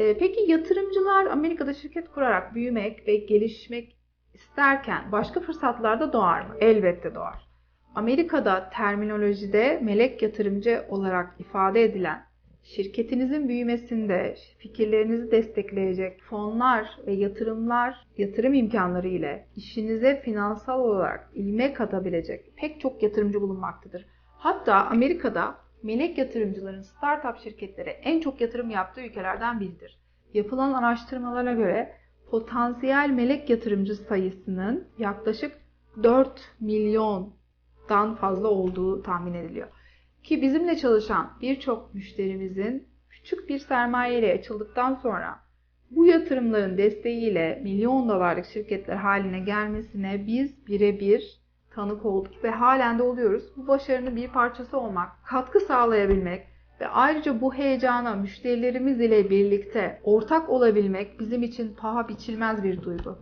Ee, peki yatırımcılar Amerika'da şirket kurarak büyümek ve gelişmek isterken başka fırsatlar da doğar mı? Elbette doğar. Amerika'da terminolojide melek yatırımcı olarak ifade edilen şirketinizin büyümesinde fikirlerinizi destekleyecek fonlar ve yatırımlar, yatırım imkanları ile işinize finansal olarak ilme katabilecek pek çok yatırımcı bulunmaktadır. Hatta Amerika'da melek yatırımcıların startup şirketlere en çok yatırım yaptığı ülkelerden biridir. Yapılan araştırmalara göre potansiyel melek yatırımcı sayısının yaklaşık 4 milyondan fazla olduğu tahmin ediliyor. Ki bizimle çalışan birçok müşterimizin küçük bir sermayeyle açıldıktan sonra bu yatırımların desteğiyle milyon dolarlık şirketler haline gelmesine biz birebir tanık olduk ve halen de oluyoruz. Bu başarının bir parçası olmak, katkı sağlayabilmek ve ayrıca bu heyecana müşterilerimiz ile birlikte ortak olabilmek bizim için paha biçilmez bir duygu.